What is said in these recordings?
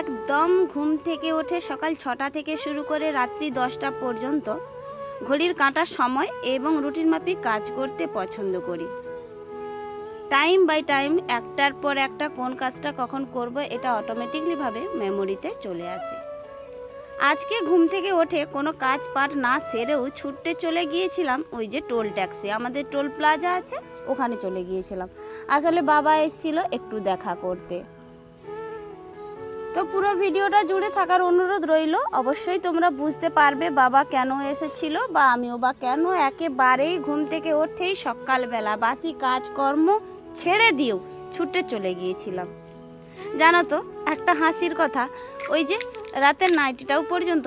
একদম ঘুম থেকে ওঠে সকাল ছটা থেকে শুরু করে রাত্রি দশটা পর্যন্ত ঘড়ির কাঁটার সময় এবং রুটিন মাফিক কাজ করতে পছন্দ করি। টাইম বাই টাইম একটার পর একটা কোন কাজটা কখন করব এটা অটোমেটিকলিভাবে মেমোরিতে চলে আসে। আজকে ঘুম থেকে ওঠে কোনো কাজ পাঠ না সেরেও ছুটতে চলে গিয়েছিলাম ওই যে টোল ট্যাক্সি। আমাদের টোল প্লাজা আছে, ওখানে চলে গিয়েছিলাম। আসলে বাবা এসেছিল একটু দেখা করতে। তো পুরো ভিডিওটা জুড়ে থাকার অনুরোধ রইল, অবশ্যই তোমরা বুঝতে পারবে বাবা কেন এসেছিল বা আমিও বা কেন একেবারেই ঘুম থেকে ওঠেই সকালবেলা বাসি কাজকর্ম ছেড়ে দিয়েও ছুটে চলে গিয়েছিলাম। জানো তো, একটা হাসির কথা, ওই যে রাতের নাইটিটাও পর্যন্ত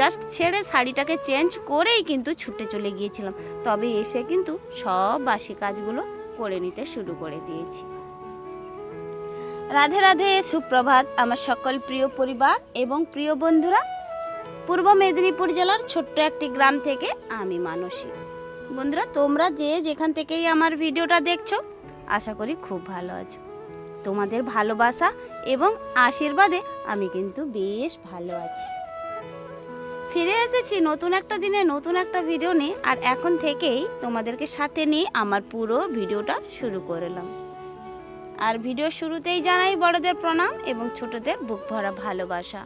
জাস্ট ছেড়ে শাড়িটাকে চেঞ্জ করেই কিন্তু ছুটে চলে গিয়েছিলাম। তবে এসে কিন্তু সব বাসি কাজগুলো করে নিতে শুরু করে দিয়েছি। রাধে রাধে, সুপ্রভাত, আমার সকল প্রিয় পরিবার এবং প্রিয় বন্ধুরা। পূর্ব মেদিনীপুর জেলার ছোট্ট একটি গ্রাম থেকে আমি মানসী। বন্ধুরা, তোমরা যে যেখান থেকেই আমার ভিডিওটা দেখছ, আশা করি খুব ভালো আছো। তোমাদের ভালোবাসা এবং আশীর্বাদে আমি কিন্তু বেশ ভালো আছি। ফিরে এসেছি নতুন একটা দিনে, নতুন একটা ভিডিও নিয়ে, আর এখন থেকেই তোমাদেরকে সাথে নিয়ে আমার পুরো ভিডিওটা শুরু করলাম। আর ভিডিও শুরুতেই জানাই বড়দের প্রণাম এবং ছোটদের বুক ভরা ভালোবাসা।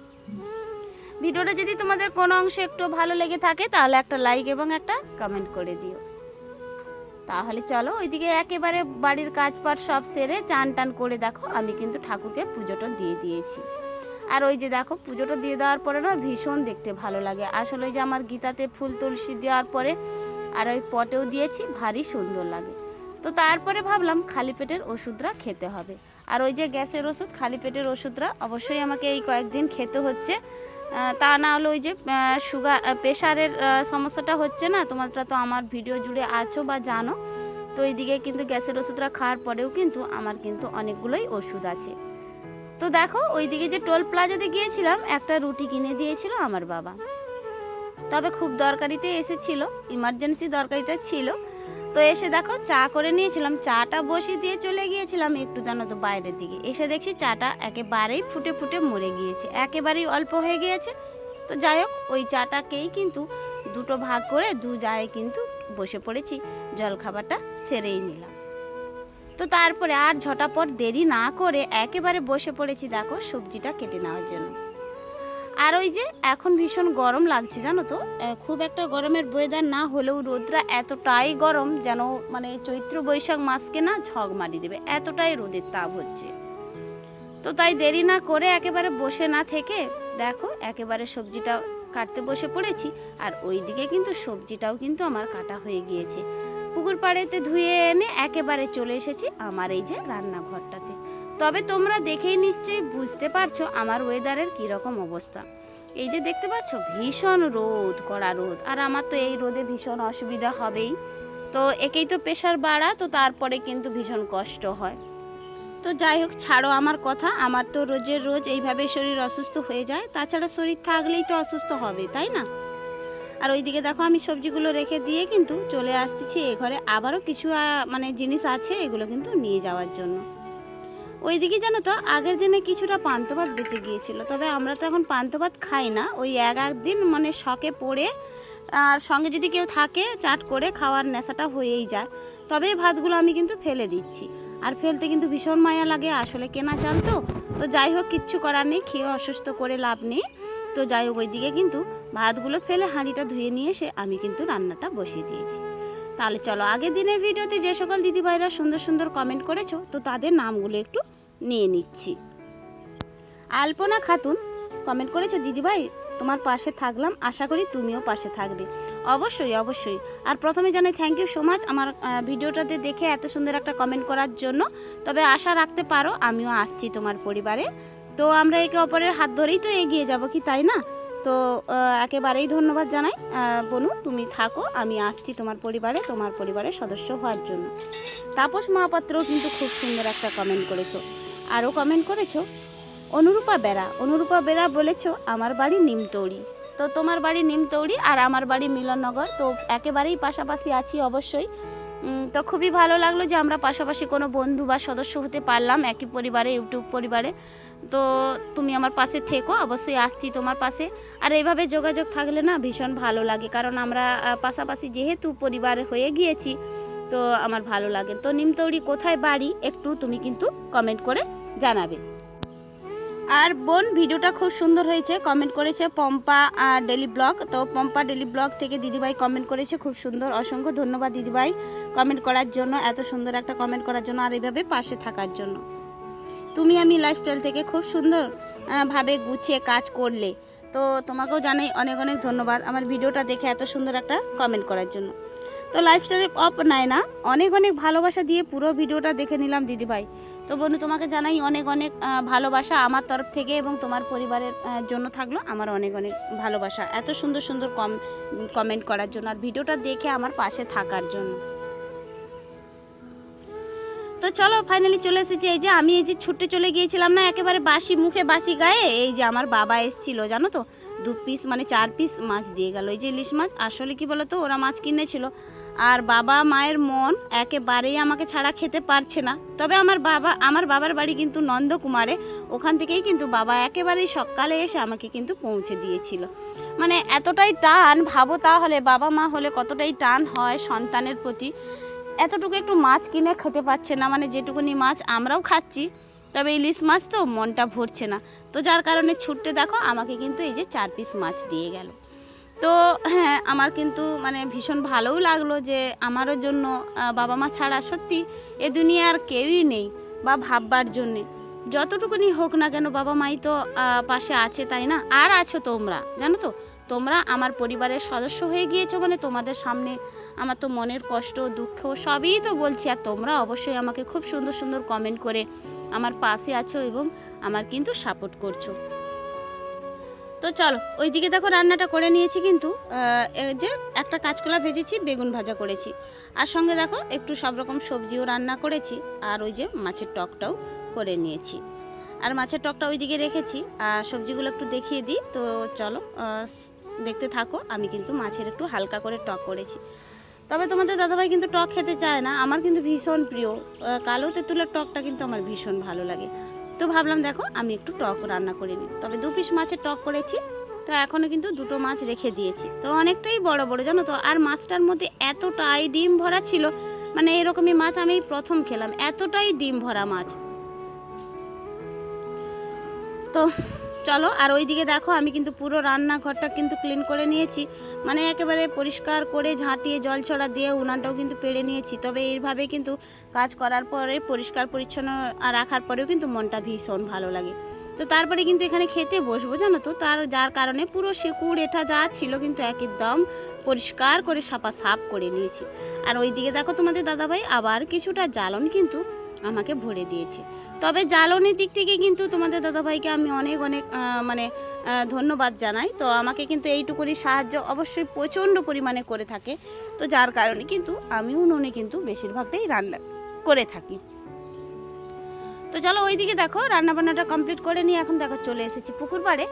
ভিডিওটা যদি তোমাদের কোনো অংশে একটু ভালো লেগে থাকে, তাহলে একটা লাইক এবং একটা কমেন্ট করে দিও। তাহলে চলো, ওইদিকে একেবারে বাড়ির কাজ পাট সব সেরে চান টান করে দেখো, আমি কিন্তু ঠাকুরকে পুজোটা দিয়ে দিয়েছি। আর ওই যে দেখো, পুজোটা দিয়ে দেওয়ার পরে না ভীষণ দেখতে ভালো লাগে। আসলে ওই যে আমার গীতাতে ফুল তুলসী দেওয়ার পরে আর ওই পটেও দিয়েছি, ভারী সুন্দর লাগে। তো তারপরে ভাবলাম খালি পেটের ওষুধরা খেতে হবে। আর ওই যে গ্যাসের ওষুধ, খালি পেটের ওষুধরা অবশ্যই আমাকে এই কয়েকদিন খেতে হচ্ছে। তা না হলে ওই যে সুগার প্রেশারের সমস্যাটা হচ্ছে না? তোমরা তো আমার ভিডিও জুড়ে আছো বা জানো। তো এইদিকে কিন্তু গ্যাসের ওষুধটা খাওয়ার পরেও কিন্তু আমার কিন্তু অনেকগুলোই ওষুধ আছে। তো দেখো, ওইদিকে যে টোল প্লাজাতে গিয়েছিলাম, একটা রুটি কিনে দিয়েছিল আমার বাবা। তবে খুব দরকারিতে এসেছিল, ইমার্জেন্সি দরকারিটা ছিল। তো এসে দেখো চা করে নিয়েছিলাম। চাটা বসিয়ে দিয়ে চলে গিয়েছিলাম একটু জানো তো বাইরের দিকে। এসে দেখছি চাটা একেবারেই ফুটে ফুটে মরে গিয়েছে, একেবারেই অল্প হয়ে গিয়েছে। তো যাই হোক, ওই চাটাকেই কিন্তু দুটো ভাগ করে দু জায়গায় কিন্তু বসে পড়েছি, জলখাবারটা সেরেই নিলাম। তো তারপরে আর ঝটাপট দেরি না করে একেবারে বসে পড়েছি দেখো সবজিটা কেটে নেওয়ার জন্য। আর ওই যে এখন ভীষণ গরম লাগছে, জানো তো? খুব একটা গরমের ওয়েদার না হলেও রোদরা এতটাই গরম যেন মানে চৈত্র বৈশাখ মাসকে না ঝগ মারি দেবে। এতটাই রোদের তাপ হচ্ছে। তো তাই দেরি না করে একেবারে বসে না থেকে দেখো একেবারে সবজিটা কাটতে বসে পড়েছি আর ওইদিকে কিন্তু সবজিটাও কিন্তু আমার কাটা হয়ে গিয়েছে। পুকুর পাড়েতে ধুয়ে এনে একেবারে চলে এসেছি আমার এই যে রান্নাঘরটাতে। তবে তোমরা দেখেই নিশ্চয়ই বুঝতে পারছ আমার ওয়েদারের কীরকম অবস্থা। এই যে দেখতে পাচ্ছ, ভীষণ রোদ, কড়া রোদ। আর আমার তো এই রোদে ভীষণ অসুবিধা হবেই। তো একেই তো প্রেশার বাড়া, তো তারপরে কিন্তু ভীষণ কষ্ট হয়। তো যাই হোক, ছাড়ো আমার কথা। আমার তো রোজের রোজ এইভাবে শরীর অসুস্থ হয়ে যায়। তাছাড়া শরীর থাকলেই তো অসুস্থ হবে, তাই না? আর ওইদিকে দেখো, আমি সবজিগুলো রেখে দিয়ে কিন্তু চলে আসতেছি এ ঘরে। আবারও কিছু মানে জিনিস আছে, এগুলো কিন্তু নিয়ে যাওয়ার জন্য। ওইদিকে জানো তো, আগের দিনে কিছুটা পান্তা ভাত বেঁচে গিয়েছিল, তবে আমরা তো এখন পান্তা ভাত খাই না। ওই এক একদিন মানে শখে পড়ে, আর সঙ্গে যদি কেউ থাকে, চাট করে খাওয়ার নেশাটা হয়েই যায়। তবে এই ভাতগুলো আমি কিন্তু ফেলে দিচ্ছি। আর ফেলতে কিন্তু ভীষণ মায়া লাগে, আসলে কেনা চাল তো। তো যাই হোক, কিচ্ছু করার নেই, খেয়ে অসুস্থ করে লাভ নেই। তো যাই হোক, ওইদিকে কিন্তু ভাতগুলো ফেলে হাঁড়িটা ধুয়ে নিয়ে এসে আমি কিন্তু রান্নাটা বসিয়ে দিয়েছি। তাহলে চলো, আগের দিনের ভিডিওতে যে সকল দিদিভাইরা সুন্দর সুন্দর কমেন্ট করেছ, তো তাদের নামগুলো একটু নিয়ে নিচ্ছি। আলপনা খাতুন কমেন্ট করেছ, দিদিভাই, তোমার পাশে থাকলাম, আশা করি তুমিও পাশে থাকবে। অবশ্যই অবশ্যই। আর প্রথমে জানাই থ্যাংক ইউ সো মাচ আমার ভিডিওটাতে দেখে এত সুন্দর একটা কমেন্ট করার জন্য। তবে আশা রাখতে পারো, আমিও আসছি তোমার পরিবারে। তো আমরা একে অপরের হাত ধরেই তো এগিয়ে যাব কি, তাই না? তো একেবারেই ধন্যবাদ জানাই। বনু, তুমি থাকো, আমি আসছি তোমার পরিবারে, তোমার পরিবারের সদস্য হওয়ার জন্য। তাপস মহাপাত্রও কিন্তু খুব সুন্দর একটা কমেন্ট করেছ। আরও কমেন্ট করেছ? অনুরূপা বেড়া অনুরূপা বেড়া বলেছ, আমার বাড়ি নিমতৌড়ি। তো তোমার বাড়ি নিমতৌড়ি আর আমার বাড়ি মিলননগর, তো একেবারেই পাশাপাশি আছি অবশ্যই। তো খুবই ভালো লাগল যে আমরা পাশাপাশি কোনো বন্ধু বা সদস্য হতে পারলাম একই পরিবারে, ইউটিউব পরিবারে। তো তুমি আমার পাশে থেকো, অবশ্যই আসছি তোমার পাশে। আর এইভাবে যোগাযোগ থাকলে না ভীষণ ভালো লাগে, কারণ আমরা পাশাপাশি যেহেতু পরিবার হয়ে গিয়েছি তো আমার ভালো লাগে। তো নিমতৌড়ি কোথায় বাড়ি? একটু তুমি কিন্তু কমেন্ট করে জানাবে। আর বোন, ভিডিওটা খুব সুন্দর হয়েছে। কমেন্ট করেছে পম্পা আর ডেলি ব্লগ। তো পম্পা ডেলি ব্লগ থেকে দিদিভাই কমেন্ট করেছে। খুব সুন্দর, অসংখ্য ধন্যবাদ দিদিভাই কমেন্ট করার জন্য, এত সুন্দর একটা কমেন্ট করার জন্য আর এইভাবে পাশে থাকার জন্য। তুমি আমি লাইফস্টাইল থেকে খুব সুন্দর ভাবে গুছিয়ে কাজ করলে। তো তোমাকেও জানাই অনেক অনেক ধন্যবাদ আমার ভিডিওটা দেখে এত সুন্দর একটা কমেন্ট করার জন্য। তো লাইফস্টাইল অফ নাই না। অনেক অনেক ভালোবাসা দিয়ে পুরো ভিডিওটা দেখে নিলাম দিদিভাই। তো বন্ধু, তোমাকে জানাই অনেক অনেক ভালোবাসা আমার তরফ থেকে এবং তোমার পরিবারের জন্য থাকল আমার অনেক অনেক ভালোবাসা। এত সুন্দর সুন্দর কম কমেন্ট করার জন্য আর ভিডিওটা দেখে আমার পাশে থাকার জন্য। তো চলো ফাইনালি চলে এসেছি। এই যে আমি এই যে ছুটে চলে গিয়েছিলাম না, একেবারে বাসি মুখে, বাসি গায়ে, এই যে আমার বাবা এসেছিল, জানো তো? দু পিস মানে চার পিস মাছ দিয়ে গেল। এই যে ইলিশ মাছ, আসলে কি বলো তো ওরা মাছ কিনেছিল। আর বাবা মায়ের মন একেবারেই আমাকে ছাড়া খেতে পারছে না। তবে আমার বাবা, আমার বাবার বাড়ি কিন্তু নন্দকুমারে। ওখান থেকেই কিন্তু বাবা একেবারেই সকালে এসে আমাকে কিন্তু পৌঁছে দিয়েছিল। মানে এতটাই টান, ভাবো তাহলে, বাবা মা হলে কতটাই টান হয় সন্তানের প্রতি। এতটুকু একটু মাছ কিনে খেতে পাচ্ছে না মানে যেটুকুনি মাছ আমরাও খাচ্ছি। তবে ইলিশ মাছ তো মনটা ভরছে না। তো যার কারণে ছুটতে দেখো, আমাকে কিন্তু এই যে চার পিস মাছ দিয়ে গেল। তো হ্যাঁ আমার কিন্তু মানে ভীষণ ভালোও লাগল যে আমারও জন্য বাবা মা ছাড়া সত্যি এ দুনিয়ার কেউই নেই বা ভাববার জন্যে। যতটুকুনি হোক না কেন বাবা মাই তো পাশে আছে, তাই না? আর আছো তোমরা, জানো তো? তোমরা আমার পরিবারের সদস্য হয়ে গিয়েছো মানে তোমাদের সামনে আমার তো মনের কষ্ট, দুঃখ সবই তো বলছি। আর তোমরা অবশ্যই আমাকে খুব সুন্দর সুন্দর কমেন্ট করে আমার পাশে আছো এবং আমার কিন্তু সাপোর্ট করছ। তো চলো, ওইদিকে দেখো রান্নাটা করে নিয়েছি কিন্তু যে একটা কাঁচকলা ভেজেছি, বেগুন ভাজা করেছি। আর সঙ্গে দেখো, একটু সব রকম সবজিও রান্না করেছি, আর ওই যে মাছের টকটাও করে নিয়েছি। আর মাছের টকটা ওইদিকে রেখেছি, আর সবজিগুলো একটু দেখিয়ে দিই। তো চলো দেখতে থাকো, আমি কিন্তু মাছের একটু হালকা করে টক করেছি। তবে তোমাদের দাদাভাই কিন্তু টক খেতে চায় না। আমার কিন্তু ভীষণ প্রিয়। কালো তেঁতুলের টকটা কিন্তু আমার ভীষণ ভালো লাগে। তো ভাবলাম, দেখো, আমি একটু টক রান্না করে নিই। তবে দু পিস মাছের টক করেছি। তো এখনও কিন্তু দুটো মাছ রেখে দিয়েছি। তো অনেকটাই বড় বড়, জানো তো? আর মাছটার মধ্যে এতটাই ডিম ভরা ছিল। মানে এরকমই মাছ আমি প্রথম খেলাম। এতটাই ডিম ভরা মাছ। তো চলো, আর ওইদিকে দেখো, আমি কিন্তু পুরো রান্নাঘরটা কিন্তু ক্লিন করে নিয়েছি। মানে একেবারে পরিষ্কার করে ঝাঁটিয়ে জল ছড়া দিয়ে উনানটাও কিন্তু পেড়ে নিয়েছি। তবে এইভাবে কিন্তু কাজ করার পরে পরিষ্কার, পরিচ্ছন্ন রাখার পরেও কিন্তু মনটা ভীষণ ভালো লাগে। তো তারপরে কিন্তু এখানে খেতে বসবো, জানো তো? তার, যার কারণে পুরো শেকুড় এটা যা ছিল কিন্তু একদম পরিষ্কার করে সাপা সাপ করে নিয়েছি। আর ওইদিকে দেখো তোমাদের দাদাভাই আবার কিছুটা জ্বালন কিন্তু আমাকে ভরে দিয়েছে। তবে জ্বালনের দিক থেকে কিন্তু তোমাদের দাদাভাইকে আমি অনেক অনেক মানে ধন্যবাদ জানাই। তো আমাকে কিন্তু এইটুকুনি সাহায্য অবশ্যই প্রচণ্ড পরিমাণে করে থাকে। তো যার কারণে কিন্তু আমি উনুনে কিন্তু বেশিরভাগটাই রান্না করে থাকি। তো চলো ওইদিকে দেখো রান্না বান্নাটা কমপ্লিট করে নিয়ে এখন দেখো চলে এসেছি পুকুর পাড়ে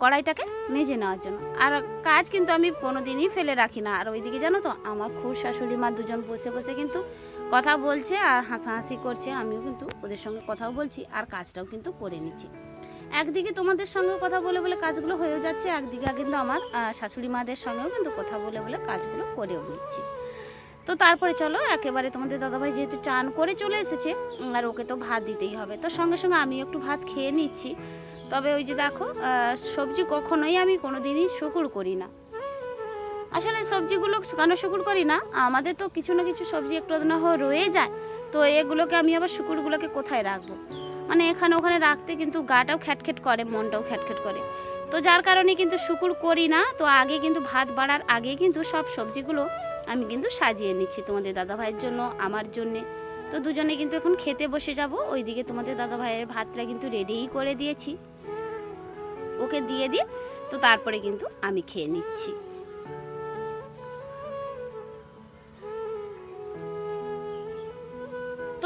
কড়াইটাকে মেজে নেওয়ার জন্য। আর কাজ কিন্তু আমি কোনো দিনই ফেলে রাখি না। আর ওইদিকে জানো তো, আমার খুব শাশুড়ি মা দুজন বসে বসে কিন্তু কথা বলছে আর হাসাহাসি করছে। আমিও কিন্তু ওদের সঙ্গে কথাও বলছি আর কাজটাও কিন্তু করে নিচ্ছি। একদিকে তোমাদের সঙ্গে কথা বলে বলে কাজগুলো হয়েও যাচ্ছে, একদিকে কিন্তু আমার শাশুড়ি মাদের সঙ্গেও কিন্তু কথা বলে বলে কাজগুলো করেও নিচ্ছি। তো তারপরে চলো, একেবারে তোমাদের দাদাভাই যেহেতু চান করে চলে এসেছে আর ওকে তো ভাত দিতেই হবে। তো সঙ্গে সঙ্গে আমি একটু ভাত খেয়ে নিচ্ছি। তবে ওই যে দেখো সবজি কখনোই আমি কোনো দিনই শুকুর করি না। আসলে সবজিগুলো কেন শুকুর করি না? আমাদের তো কিছু না কিছু সবজি একটু না হয় রয়ে যায়, তো এগুলোকে আমি আবার শুকুরগুলোকে কোথায় রাখব? মানে এখানে ওখানে রাখতে কিন্তু গাটাও খ্যাটখ্যাট করে, মনটাও খ্যাটখ্যাট করে। তো যার কারণে কিন্তু শুকুর করি না, তো আগে কিন্তু ভাত বাড়ার আগে কিন্তু সব সবজিগুলো আমি কিন্তু সাজিয়ে নিচ্ছি তোমাদের দাদা ভাইয়ের জন্য, আমার জন্যে। তো দুজনে কিন্তু এখন খেতে বসে যাব, ওইদিকে তোমাদের দাদা ভাইয়ের ভাতটা কিন্তু রেডিই করে দিয়েছি। ওকে দিয়ে দিয়ে তো তারপরে কিন্তু আমি খেয়ে নিচ্ছি।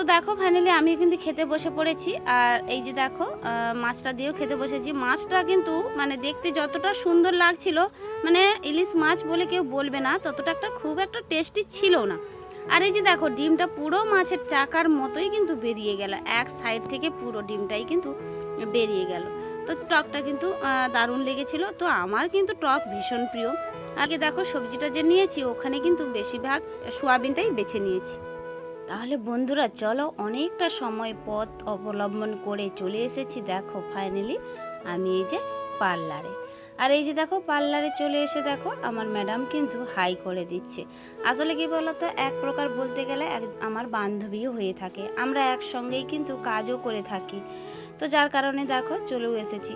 তো দেখো ফাইনালি আমি কিন্তু খেতে বসে পড়েছি। আর এই যে দেখো মাছটা দিয়েও খেতে বসেছি। মাছটা কিন্তু মানে দেখতে যতটা সুন্দর লাগছিল মানে ইলিশ মাছ বলে কেউ বলবে না, ততটা একটা খুব একটা টেস্টি ছিল না। আর এই যে দেখো, ডিমটা পুরো মাছের চাকার মতোই কিন্তু বেরিয়ে গেল। এক সাইড থেকে পুরো ডিমটাই কিন্তু বেরিয়ে গেল। তো টকটা কিন্তু দারুণ লেগেছিল। তো আমার কিন্তু টক ভীষণ প্রিয়। আগে দেখো, সবজিটা যে নিয়েছি, ওখানে কিন্তু বেশিরভাগ সোয়াবিনটাই বেছে নিয়েছি। তাহলে বন্ধুরা, চলো অনেকটা সময় পথ অবলম্বন করে চলে এসেছি, দেখো ফাইনালি আমি এই যে পার্লারে। আর এই যে দেখো, পার্লারে চলে এসে দেখো, আমার ম্যাডাম কিন্তু হাই করে দিচ্ছে। আসলে কি বলতো, এক প্রকার বলতে গেলে এক, আমার বান্ধবীও হয়ে থাকে। আমরা একসঙ্গেই কিন্তু কাজও করে থাকি। তো যার কারণে দেখো, চলেও এসেছি।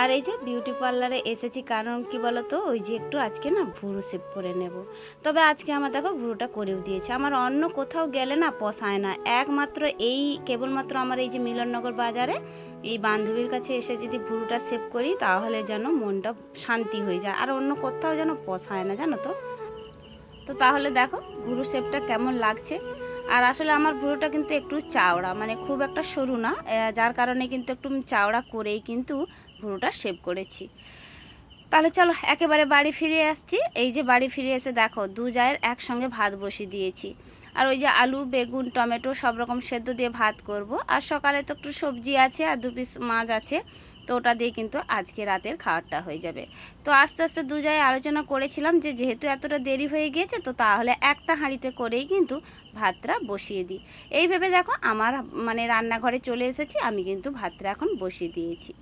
আর এই যে বিউটি পার্লারে এসেছি, কারণ কি বলতো, ওই যে একটু আজকে না ভুরু সেভ করে নেব। তবে আজকে আমার দেখো ভুরুটা করেও দিয়েছে। আমার অন্য কোথাও গেলে না পোষায় না। একমাত্র এই, কেবলমাত্র আমার এই যে মিলননগর বাজারে, এই বান্ধবীর কাছে এসে যদি ভুরুটা সেভ করি, তাহলে যেন মনটা শান্তি হয়ে যায়। আর অন্য কোথাও যেন পোষায় না, জানো তো। তো তাহলে দেখো ভুরু শেপটা কেমন লাগছে। আর আসলে আমার ভুরুটা কিন্তু একটু চাওড়া মানে খুব একটা সরু না। যার কারণে কিন্তু একটু চাওড়া করেই কিন্তু ভুরুটা শেপ করেছি। তাহলে চলো, একেবারে বাড়ি ফিরে আসছি। এই যে বাড়ি ফিরে এসে দেখো, দু জায়ের একসঙ্গে ভাত বসিয়ে দিয়েছি। আর ওই যে আলু, বেগুন, টমেটো সব রকম সেদ্ধ দিয়ে ভাত করব। আর সকালে তো একটু সবজি আছে আর দু পিস মাছ আছে, তো ওটা দিয়ে কিন্তু আজকে রাতের খাবারটা হয়ে যাবে। তো আস্তে আস্তে দু জায়গায় আলোচনা করেছিলাম যে যেহেতু এতটা দেরি হয়ে গিয়েছে, তো তাহলে একটা হাঁড়িতে করেই কিন্তু ভাতটা বসিয়ে দিই। এই ভেবে দেখো, আমার মানে রান্নাঘরে চলে এসেছি, আমি কিন্তু ভাতটা এখন বসিয়ে দিয়েছি।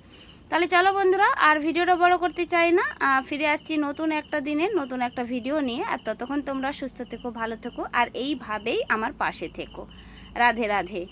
তাহলে চলো বন্ধুরা, আর ভিডিওটা বড় করতে চাই না ফিরে আসছি নতুন একটা দিনে, নতুন একটা ভিডিও নিয়ে। আর ততক্ষণ তোমরা সুস্থ থেকো, ভালো থেকো, আর এইভাবেই আমার পাশে থেকো। রাধে রাধে।